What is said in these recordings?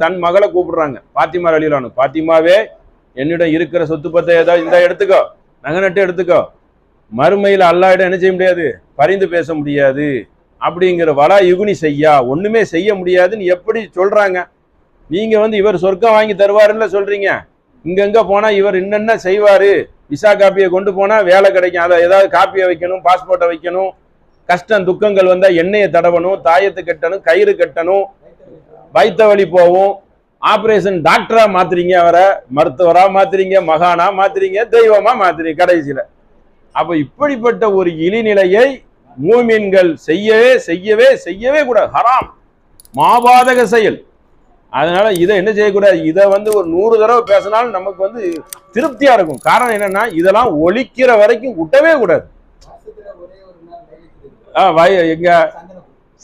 தன் மகளை கூப்பிடுறாங்க. பாத்திமா அலிலானு பாத்திமாவே என்னிடம் இருக்கிற சொத்து பத்தை ஏதாவது இந்த எடுத்துக்கோ. நகை நட்டு எடுத்துக்கோ. மறுமையில் அல்லாயிடம் என்ன செய்ய முடியாது? பரிந்து பேச முடியாது. அப்படிங்கிற வலா யுகுனி செய்யா. ஒண்ணுமே செய்ய முடியாதுன்னு எப்படி சொல்றாங்க? நீங்க வந்து இவர் சொர்க்கம் வாங்கி தருவாருன்னு சொல்றீங்க. இங்கெங்க போனா இவர் என்னென்ன செய்வாரு? விசா காப்பியை கொண்டு போனா வேலை கிடைக்கும். அதை ஏதாவது காப்பியை வைக்கணும் பாஸ்போர்ட்டை வைக்கணும். கஷ்டம் துக்கங்கள் வந்தா எண்ணெயை தடவணும் தாயத்து கட்டணும் கயிறு கட்டணும். வைத்த வழி போகும் ஆபரேஷன் டாக்டரா மாத்துறீங்க அவரை மருத்துவரா மாத்துறீங்க மகானா மாத்துறீங்க தெய்வமா மாத்துறீங்க கடைசியில. அப்ப இப்படிப்பட்ட ஒரு இழிநிலையை மூமின்கள் செய்யவே செய்யவே செய்யவே கூடாது. ஹராம். மாபாதக செயல். அதனால இதை என்ன செய்யக்கூடாது? இதை வந்து ஒரு நூறு தடவை பேசினாலும் நமக்கு வந்து திருப்தியா இருக்கும். காரணம் என்னன்னா இதெல்லாம் ஒழிக்கிற வரைக்கும் விட்டவே கூடாது. ஆ, வய எங்க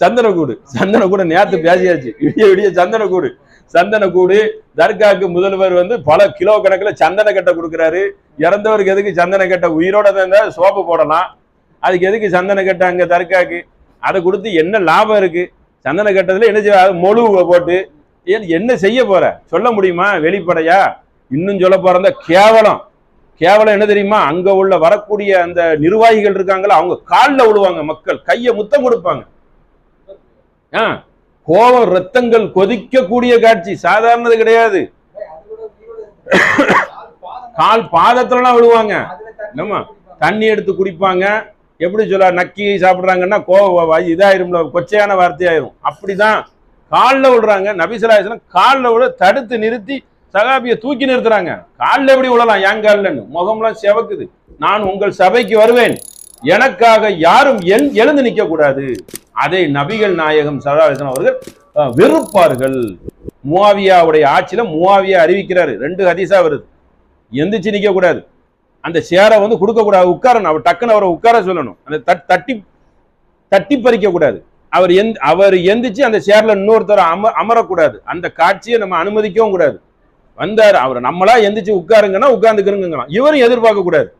சந்தனக்கூடு. சந்தனக்கூடு நேத்து பேசியாச்சு. விடிய விடிய சந்தனக்கூடு. சந்தனக்கூடு தர்காக்கு முதல்வர் வந்து பல கிலோ கணக்கில் சந்தன கட்டை கொடுக்குறாரு. இறந்தவருக்கு எதுக்கு சந்தன கட்டை? உயிரோட தான் சோப்பு போடலாம். அதுக்கு எதுக்கு சந்தன கட்டை அங்கே தர்காக்கு? அதை கொடுத்து என்ன லாபம் இருக்கு? சந்தன கட்டத்தில் என்ன செய்ய அது மொழுவை போட்டு. என்ன செய்ய போற? சொல்ல முடியுமா? வெளிப்படையா? இன்னும் சொல்ல போறந்த கேவலம். கேவலம் என்ன தெரியுமா? அங்க உள்ள வரக்கூடிய அந்த நிர்வாகிகள் இருக்காங்களா அவங்க காலில் விழுவாங்க மக்கள். கையை முத்தம் கொடுப்பாங்க. கோபம் ரத்தங்கள் கொதிக்கக்கூடிய காட்சி. சாதாரணது கிடையாது. கால் பாதத்துலலாம் விழுவாங்க. என்னம்மா? தண்ணி நம்ம தண்ணி எடுத்து குடிப்பாங்க. எப்படி சொல்ல நக்கி சாப்பிடுறாங்கன்னா கோவம் இதாயிரும்ல கொச்சையான வார்த்தையாயிரும். அப்படிதான் காலில் விழுறாங்க. நபிசலாசனம் காலில் விழ தடுத்து நிறுத்தி சகாபியை தூக்கி நிறுத்துறாங்க. காலில் எப்படி விழலாம்? என் காலில்னு முகம்லாம் செவக்குது. நான் உங்கள் சபைக்கு வருவேன். எனக்காக யாரும் எழுந்து நிற்க கூடாது அதை நபிகள் நாயகம் சலாசனம் அவர்கள் வெறுப்பார்கள். முவாவியாவுடைய ஆட்சியில முவாவியா அறிவிக்கிறாரு. ரெண்டு ஹதீஸா வருது. எந்திரிச்சு நிற்க கூடாது அந்த சேரை வந்து கொடுக்கக்கூடாது. உட்காரணும் அவர் டக்குன்னு அவரை உட்கார சொல்லணும். அந்த தட்- தட்டி தட்டி பறிக்க கூடாது அவர் எந் அவர் எந்திரிச்சு அந்த சேர்ல இன்னொருத்தர் அம அமரக்கூடாது. அந்த காட்சியை நம்ம அனுமதிக்கவும் கூடாது. வந்தார். அவர் நம்மளா எந்திரிச்சு உட்காருங்கன்னா உட்கார்ந்துக்கிறோங்கலாம் இவரும் எதிர்பார்க்க கூடாது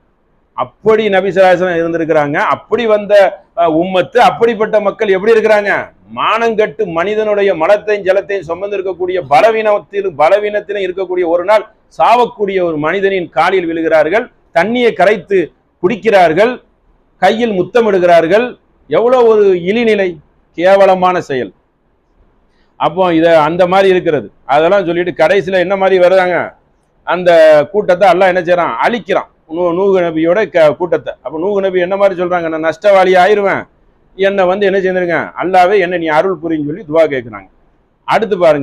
அப்படி நபிசராசனம் இருந்திருக்கிறாங்க. அப்படி வந்த உம்மத்து அப்படிப்பட்ட மக்கள் எப்படி இருக்கிறாங்க? மானங்கட்டு மனிதனுடைய மலத்தையும் ஜலத்தையும் சுமந்து இருக்கக்கூடிய பலவீனத்திலும் பலவீனத்திலும் இருக்கக்கூடிய ஒரு நாள் சாவக்கூடிய ஒரு மனிதனின் காலில் விழுகிறார்கள். தண்ணியை கரைத்து குடிக்கிறார்கள். கையில் முத்தமிடுகிறார்கள் எவ்வளோ ஒரு இழிநிலை கேவலமான செயல். அப்போ இதை அந்த மாதிரி இருக்கிறது. அதெல்லாம் சொல்லிட்டு கடைசியில் என்ன மாதிரி வருதாங்க அந்த கூட்டத்தை எல்லாம் என்ன செய்கிறான் அழிக்கிறான். நூ நூகு நபியோட க- கூட்டத்தை. அப்போ நூகு நபி என்ன மாதிரி சொல்கிறாங்க நான் நஷ்டவாளி ஆயிருவேன். என்னை வந்து என்ன செஞ்சிருங்க அல்லாவே என்ன நீ அருள் புரியுன்னு சொல்லி துவா கேட்குறாங்க அடுத்து பாருங்க